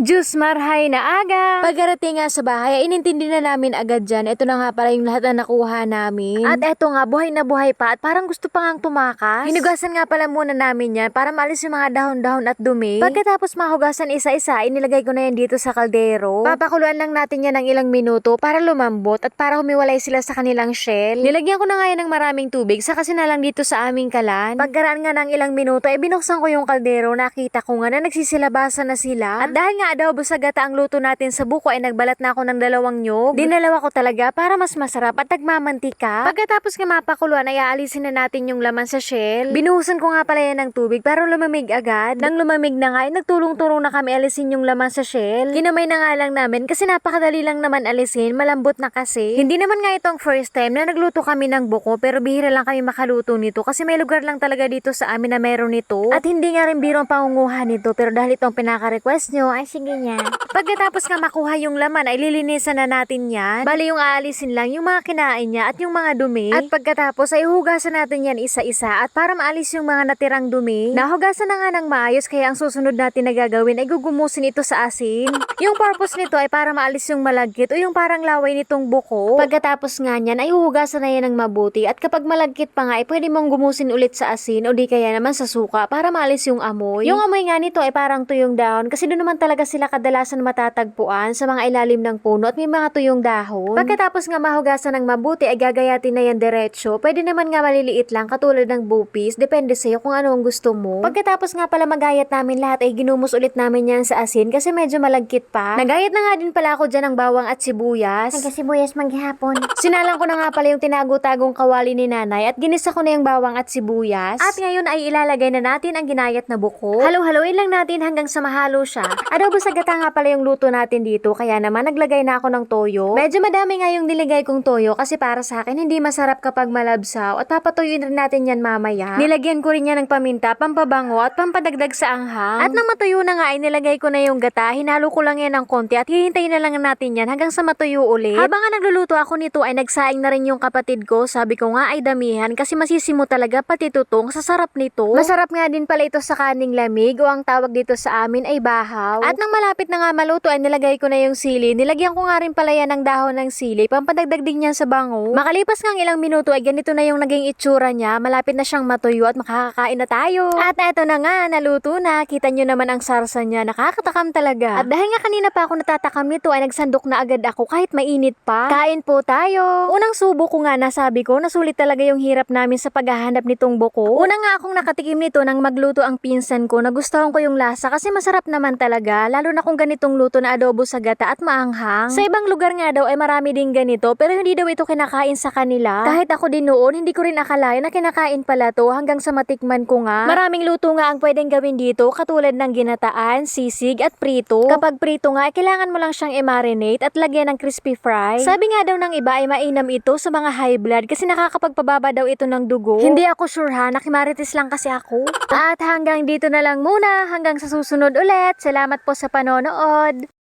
Diyos marhay na aga! Pagkarating nga sa bahay, ay inintindi na namin agad dyan. Ito na nga pala yung lahat na nakuha namin. At eto nga, buhay na buhay pa at parang gusto pa ngang tumakas. Hinugasan nga pala muna namin yan para maalis yung mga dahon-dahon at dumi. Pagkatapos mahugasan isa-isa, inilagay ko na yan dito sa kaldero. Papakuluan lang natin yan ng ilang minuto para lumambot at para humiwalay sila sa kanilang shell. Nilagyan ko na nga yan ng maraming tubig sa kasi na lang dito sa aming kalan. Pagkaraan nga ng ilang minuto, ay binuksan ko yung kaldero, nakita ko nga na nagsisilabasan na sila. At dahil nga adobo sa gata ang luto natin sa buko ay nagbalat na ako ng dalawang nyog. Dinalawa ko talaga para mas masarap at nagmamantika. Pagkatapos nga mapakuluan ay aalisin na natin yung laman sa shell. Binuhusan ko nga pala yan ng tubig para lumamig agad. Nang lumamig na nga ay nagtulong-tulong na kami alisin yung laman sa shell. Kinamay na nga lang namin kasi napakadali lang naman alisin, malambot na kasi. Hindi naman nga itong first time na nagluto kami ng buko pero bihira lang kami makaluto nito kasi may lugar lang talaga dito sa amin na meron nito. At hindi nga rin biro ang pangunguha nito pero dahil itong pinaka-request nyo ay sige niya. Pagkatapos nga makuha yung laman ay lilinisan na natin yan. Bali yung aalisin lang yung mga kinain niya at yung mga dumi. At pagkatapos ay hugasan natin yan isa-isa at para maalis yung mga natirang dumi. Nahugasan na nga ng maayos kaya ang susunod natin na gagawin ay gugumusin ito sa asin. Yung purpose nito ay para maalis yung malagkit o yung parang laway nitong buko. Pagkatapos nga niyan ay hugasan na yan ng mabuti at kapag malagkit pa nga ay pwede mong gumusin ulit sa asin o di kaya naman sa suka para maalis yung amoy. Yung amoy nga nito ay parang tuyong dahon kasi doon naman talaga sila kadalasan matatagpuan sa mga ilalim ng puno at may mga tuyong dahon. Pagkatapos nga mahugasan ng mabuti ay gagayatin na yan diretsyo. Pwede naman nga maliliit lang katulad ng bupis. Depende sa'yo kung ano ang gusto mo. Pagkatapos nga pala magayat namin lahat ay ginumus ulit namin yan sa asin kasi medyo malagkit pa. Nagayat na nga din pala ako dyan ng bawang at sibuyas. Nagkasibuyas maghapon. Sinalang ko na nga pala yung tinago-tagong kawali ni nanay at ginisa ko na yung bawang at sibuyas. At ngayon ay ilalagay na natin ang ginayat na buko. Halo-haloin lang natin hanggang sa mahalo siya. Adobo sa gata nga pala yung luto natin dito kaya naman naglagay na ako ng toyo. Medyo madami nga yung niligay kong toyo kasi para sa akin hindi masarap kapag malabsaw at papatuyuin rin natin yan mamaya. Nilagyan ko rin yan ng paminta, pampabango at pampadagdag sa anghang. At nang matuyo na nga ay nilagay ko na yung gata, hinalo ko lang yan ng konti at hihintayin na lang natin yan hanggang sa matuyo ulit. Habang nga nagluluto ako nito ay nagsaing na rin yung kapatid ko. Sabi ko nga ay damihan kasi masisimo talaga pati tutong sa sarap nito. Masarap nga din pala ito sa kaning lamig o ang tawag dito sa amin ay bahaw. At nang malapit na nga maluto ay nilagay ko na yung sili. Nilagyan ko nga rin pala yan ng dahon ng sili pampadagdag din yan sa bango. Makalipas ang ilang minuto ay ganito na yung naging itsura niya. Malapit na siyang matuyo at makakakain na tayo. At eto na nga, naluto na. Kita nyo naman ang sarsa niya. Nakakatakam talaga. At dahil nga kanina pa ako natatakam nito ay nagsandok na agad ako kahit mainit pa. Kain po tayo. Unang subo ko nga nasabi ko, nasulit talaga yung hirap namin sa paghahanap nitong buko. Una nga akong nakatikim nito nang magluto ang pinsan ko. Nagustuhan ko yung lasa kasi masarap naman talaga. Lalo na kung ganitong luto na adobo sa gata at maanghang. Sa ibang lugar nga daw ay marami din ganito pero hindi daw ito kinakain sa kanila. Kahit ako din noon, hindi ko rin akalain na kinakain pala to hanggang sa matikman ko nga. Maraming luto nga ang pwedeng gawin dito katulad ng ginataan, sisig at prito. Kapag prito nga, kailangan mo lang siyang i-marinate at lagyan ng crispy fry. Sabi nga daw ng iba ay mainam ito sa mga high blood kasi nakakapagpababa daw ito ng dugo. Hindi ako sure ha, nakimarites lang kasi ako. At hanggang dito na lang muna, hanggang sa susunod ulit. Salamat po sa panonood.